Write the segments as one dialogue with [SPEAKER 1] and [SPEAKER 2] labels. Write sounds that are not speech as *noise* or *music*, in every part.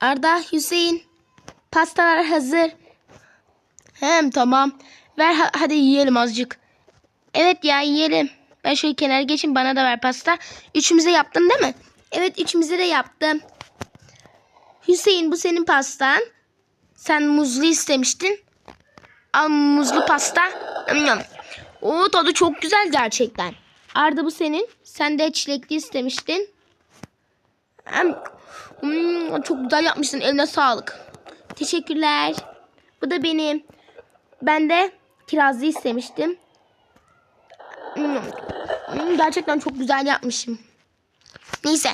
[SPEAKER 1] Arda, Hüseyin. Pastalar hazır. Hem tamam. Ver ha- hadi yiyelim azıcık. Evet ya yiyelim. Ben şöyle kenara geçin bana da ver pasta. Üçümüze yaptın değil mi? Evet üçümüze de yaptım. Hüseyin bu senin pastan. Sen muzlu istemiştin. Al muzlu pasta. Oo tadı çok güzel gerçekten. Arda bu senin. Sen de çilekli istemiştin. Hmm, çok güzel yapmışsın. Eline sağlık. Teşekkürler. Bu da benim. Ben de kirazlı istemiştim. Hmm, gerçekten çok güzel yapmışım. Neyse.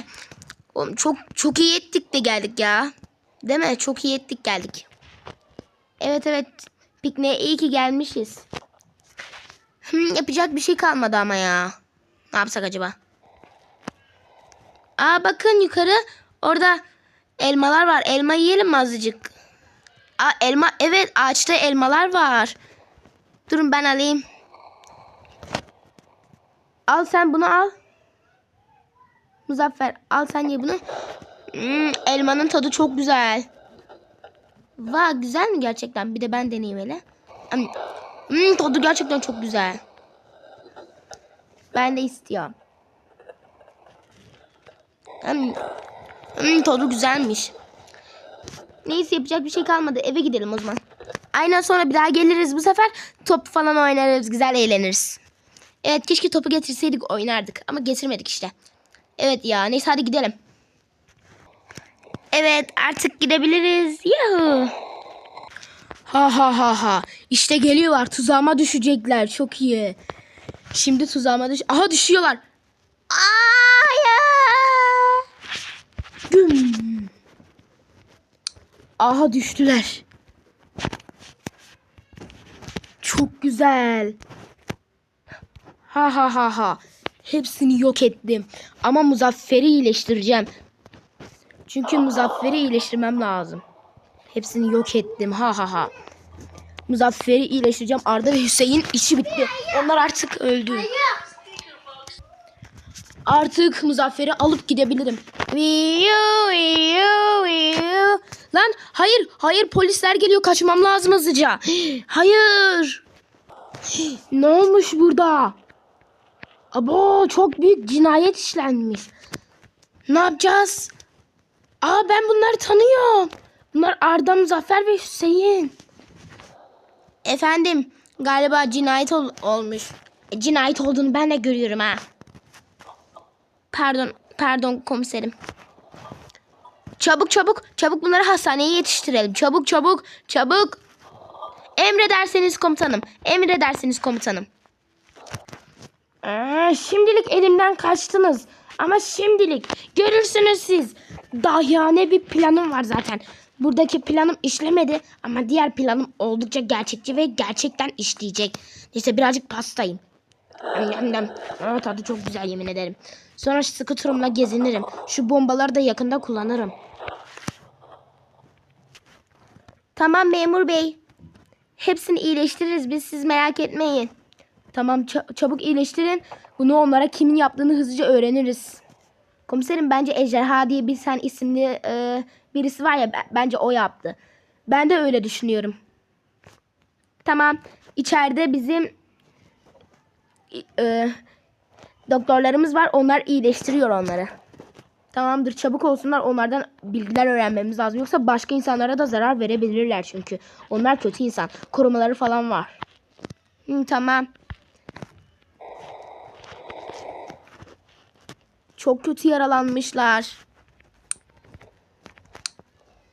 [SPEAKER 1] Oğlum çok çok iyi ettik de geldik ya. Değil mi? Çok iyi ettik geldik. Evet evet. Pikniğe iyi ki gelmişiz. Hmm, yapacak bir şey kalmadı ama ya. Ne yapsak acaba? Aa bakın yukarı. Orada elmalar var. Elma yiyelim mi azıcık? Aa elma. Evet ağaçta elmalar var. Durun ben alayım. Al sen bunu al. Muzaffer al sen ye bunu. Hmm, elmanın tadı çok güzel. Vay güzel mi gerçekten? Bir de ben deneyeyim hele. Hmm, hmm, tadı gerçekten çok güzel. Ben de istiyorum. Hmm, hmm, tadı güzelmiş. Neyse yapacak bir şey kalmadı. Eve gidelim o zaman. Aynen sonra bir daha geliriz bu sefer. Top falan oynarız. Güzel eğleniriz. Evet keşke topu getirseydik oynardık. Ama getirmedik işte. Evet ya neyse hadi gidelim. Evet artık gidebiliriz. Yuhu. Ha ha ha ha. İşte geliyorlar. Tuzağıma düşecekler. Çok iyi. Şimdi tuzağıma düş... Aha düşüyorlar. Hayır. Güm. Aha düştüler. Çok güzel. Ha ha ha ha. Hepsini yok ettim. Ama Muzaffer'i iyileştireceğim. Çünkü Muzaffer'i iyileştirmem lazım. Hepsini yok ettim. Ha ha ha. Muzaffer'i iyileştireceğim. Arda ve Hüseyin işi bitti. Onlar artık öldü. Artık Muzaffer'i alıp gidebilirim. Lan hayır hayır polisler geliyor kaçmam lazım hızlıca. Hayır. Ne olmuş burada? Abo çok büyük cinayet işlenmiş. Ne yapacağız? Aa ben bunları tanıyorum. Bunlar Arda, Muzaffer ve Hüseyin. Efendim galiba cinayet ol- olmuş. E, cinayet olduğunu ben de görüyorum ha. Pardon, pardon komiserim. Çabuk çabuk, çabuk bunları hastaneye yetiştirelim. Çabuk çabuk, çabuk. Emredersiniz komutanım. Emredersiniz komutanım. Aa, şimdilik elimden kaçtınız. Ama şimdilik görürsünüz siz. Dahiyane bir planım var zaten. Buradaki planım işlemedi ama diğer planım oldukça gerçekçi ve gerçekten işleyecek. Neyse birazcık pastayım. Hem. Aa, tadı çok güzel yemin ederim. Sonra skuterımla gezinirim. Şu bombaları da yakında kullanırım. Tamam memur bey. Hepsini iyileştiririz biz siz merak etmeyin. Tamam ça- çabuk iyileştirin. Bunu onlara kimin yaptığını hızlıca öğreniriz. Komiserim bence Ejderha diye bir sen isimli e, birisi var ya bence o yaptı. Ben de öyle düşünüyorum. Tamam. İçeride bizim e, doktorlarımız var. Onlar iyileştiriyor onları. Tamamdır çabuk olsunlar onlardan bilgiler öğrenmemiz lazım. Yoksa başka insanlara da zarar verebilirler çünkü. Onlar kötü insan. Korumaları falan var. Hı, tamam. Çok kötü yaralanmışlar.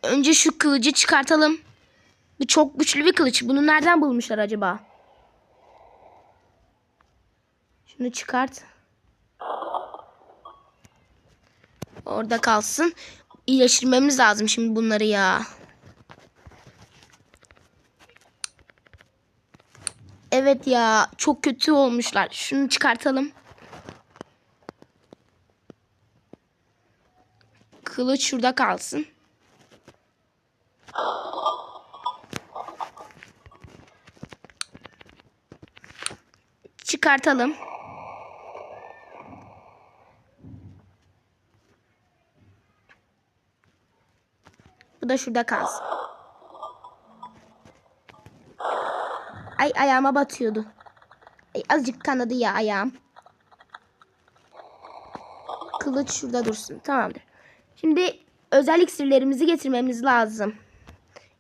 [SPEAKER 1] Önce şu kılıcı çıkartalım. Bu çok güçlü bir kılıç. Bunu nereden bulmuşlar acaba? Şunu çıkart. Orada kalsın. İyileştirmemiz lazım şimdi bunları ya. Evet ya çok kötü olmuşlar. Şunu çıkartalım. Kılıç şurada kalsın. Çıkartalım. Da şurada kalsın. Ay ayağıma batıyordu. Ay, azıcık kanadı ya ayağım. Kılıç şurada dursun. Tamamdır. Şimdi özel iksirlerimizi getirmemiz lazım.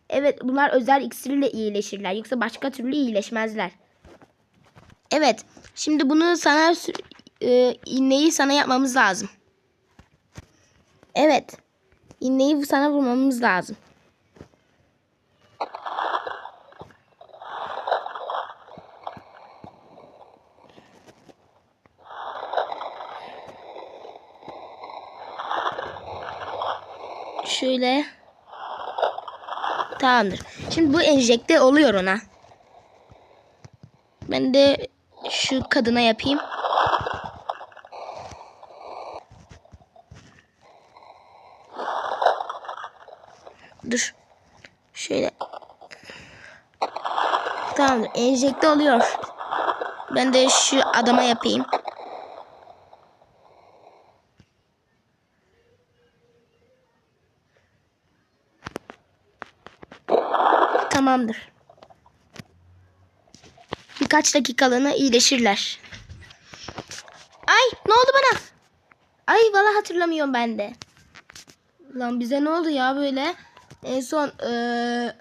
[SPEAKER 1] Evet bunlar özel iksirle iyileşirler. Yoksa başka türlü iyileşmezler. Evet. Şimdi bunu sana e, iğneyi sana yapmamız lazım. Evet. İğneyi sana vurmamız lazım. Şöyle. Tamamdır. Şimdi bu enjekte oluyor ona. Ben de şu kadına yapayım. Dur. Şöyle. Tamamdır. Enjekte oluyor. Ben de şu adama yapayım. Tamamdır. Birkaç dakikalığına iyileşirler. Ay ne oldu bana? Ay valla hatırlamıyorum ben de. Lan bize ne oldu ya böyle? En son eee,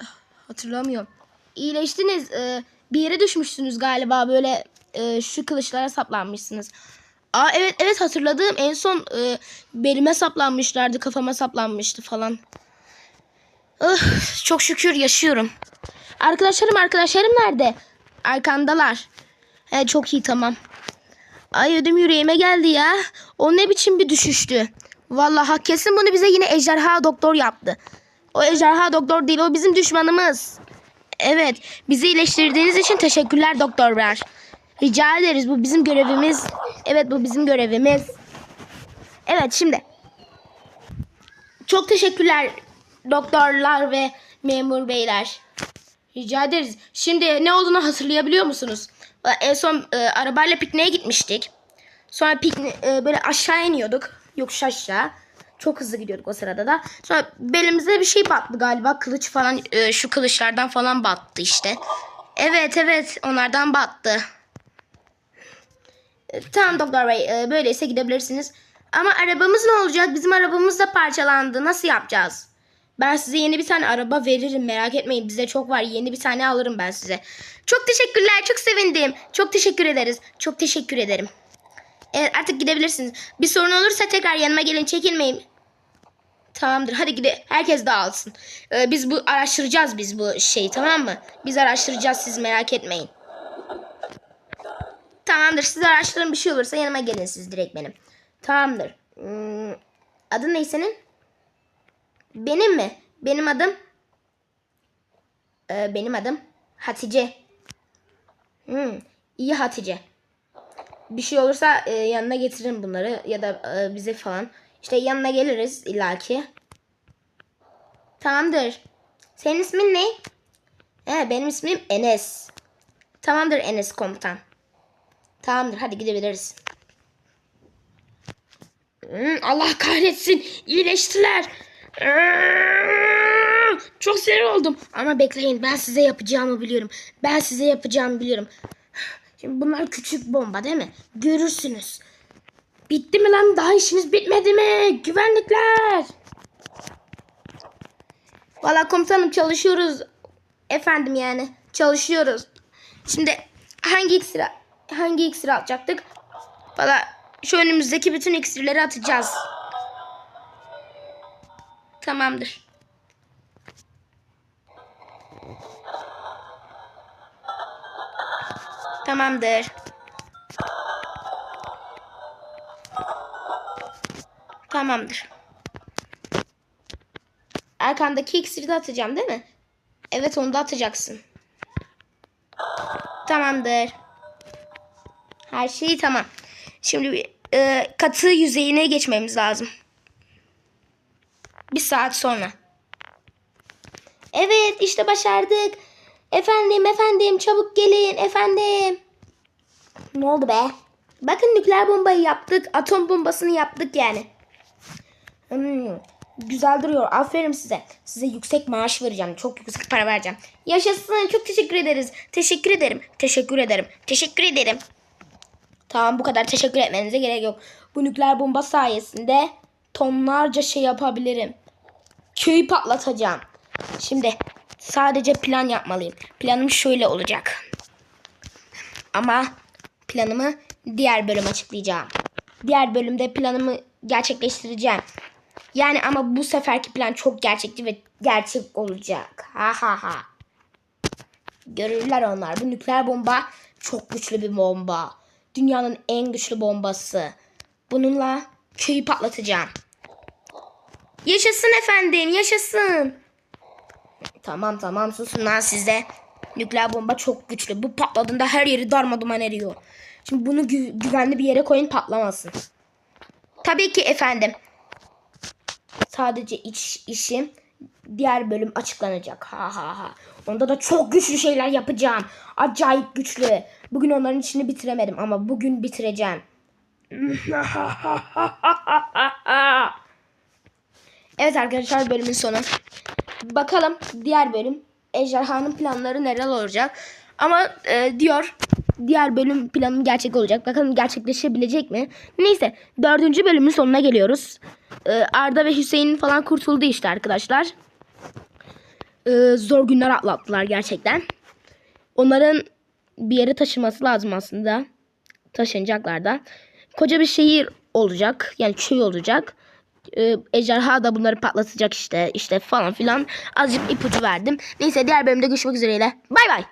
[SPEAKER 1] hatırlamıyorum. İyileştiniz. eee, bir yere düşmüşsünüz galiba böyle eee, şu kılıçlara saplanmışsınız. Aa evet evet hatırladım. En son eee, belime saplanmışlardı, kafama saplanmıştı falan. Öf, çok şükür yaşıyorum. Arkadaşlarım arkadaşlarım nerede? Arkandalar. He çok iyi tamam. Ay ödüm yüreğime geldi ya. O ne biçim bir düşüştü. Vallahi kesin bunu bize yine ejderha doktor yaptı. O ejderha doktor değil o bizim düşmanımız. Evet bizi iyileştirdiğiniz için teşekkürler doktorlar. Rica ederiz bu bizim görevimiz. Evet bu bizim görevimiz. Evet şimdi. Çok teşekkürler doktorlar ve memur beyler. Rica ederiz. Şimdi ne olduğunu hatırlayabiliyor musunuz? En son e, arabayla pikniğe gitmiştik. Sonra pikni e, böyle aşağı iniyorduk. Yokuş aşağı. Çok hızlı gidiyorduk o sırada da. Sonra belimize bir şey battı galiba. Kılıç falan e, şu kılıçlardan falan battı işte. Evet evet onlardan battı. E, Tamam doktor bey e, böyleyse gidebilirsiniz. Ama arabamız ne olacak? Bizim arabamız da parçalandı. Nasıl yapacağız? Ben size yeni bir tane araba veririm merak etmeyin. Bize çok var. Yeni bir tane alırım ben size. Çok teşekkürler. Çok sevindim. Çok teşekkür ederiz. Çok teşekkür ederim. Evet artık gidebilirsiniz. Bir sorun olursa tekrar yanıma gelin. Çekinmeyin. Tamamdır. Hadi gide. Herkes dağılsın. Ee, biz bu araştıracağız biz bu şeyi tamam mı? Biz araştıracağız siz merak etmeyin. Tamamdır. Siz araştırın bir şey olursa yanıma gelin siz direkt benim. Tamamdır. Hmm, adın ne senin? Benim mi? Benim adım Ee, benim adım Hatice. Hmm, iyi Hatice. Bir şey olursa e, yanına getiririm bunları ya da e, bize falan. İşte yanına geliriz illaki. Tamamdır. Senin ismin ne? He, benim ismim Enes. Tamamdır Enes komutan. Tamamdır hadi gidebiliriz. Hmm, Allah kahretsin. İyileştiler. Aa, Çok sinir oldum. Ama bekleyin ben size yapacağımı biliyorum. Ben size yapacağımı biliyorum. Şimdi bunlar küçük bomba değil mi? Görürsünüz. Bitti mi lan? Daha işiniz bitmedi mi? Güvenlikler. Valla komutanım çalışıyoruz. Efendim yani çalışıyoruz. Şimdi hangi iksir hangi iksir atacaktık? Valla şu önümüzdeki bütün iksirleri atacağız. Tamamdır. Tamamdır. Tamamdır. Arkandaki iksiri de atacağım değil mi? Evet onu da atacaksın. Tamamdır. Her şey tamam. Şimdi bir, e, katı yüzeyine geçmemiz lazım. Bir saat sonra. Evet işte başardık. Efendim efendim çabuk gelin efendim. Ne oldu be? Bakın nükleer bombayı yaptık. Atom bombasını yaptık yani. Güzel duruyor. Aferin size. Size yüksek maaş vereceğim. Çok yüksek para vereceğim. Yaşasın. Çok teşekkür ederiz. Teşekkür ederim. Teşekkür ederim. Teşekkür ederim. Tamam bu kadar teşekkür etmenize gerek yok. Bu nükleer bomba sayesinde tonlarca şey yapabilirim. Köyü patlatacağım. Şimdi sadece plan yapmalıyım. Planım şöyle olacak. Ama planımı diğer bölüm açıklayacağım. Diğer bölümde planımı gerçekleştireceğim. Yani ama bu seferki plan çok gerçekçi ve gerçek olacak. Ha ha ha. Görürler onlar. Bu nükleer bomba çok güçlü bir bomba. Dünyanın en güçlü bombası. Bununla köyü patlatacağım. Yaşasın efendim, yaşasın. Tamam tamam susun lan siz de. Nükleer bomba çok güçlü. Bu patladığında her yeri darmaduman eriyor. Şimdi bunu gü- güvenli bir yere koyun patlamasın. Tabii ki efendim. Sadece iç işim diğer bölüm açıklanacak. Ha ha ha. Onda da çok güçlü şeyler yapacağım. Acayip güçlü. Bugün onların işini bitiremedim ama bugün bitireceğim. *laughs* evet arkadaşlar bölümün sonu. Bakalım diğer bölüm ejderhanın planları neler olacak. Ama e, diyor diğer bölüm planım gerçek olacak. Bakalım gerçekleşebilecek mi? Neyse dördüncü bölümün sonuna geliyoruz. E, Arda ve Hüseyin falan kurtuldu işte arkadaşlar. E, zor günler atlattılar gerçekten. Onların bir yere taşıması lazım aslında. Taşınacaklar da. Koca bir şehir olacak. Yani köy olacak. Ee, ejderha da bunları patlatacak işte. işte falan filan. Azıcık ipucu verdim. Neyse diğer bölümde görüşmek üzereyle. Bay bay.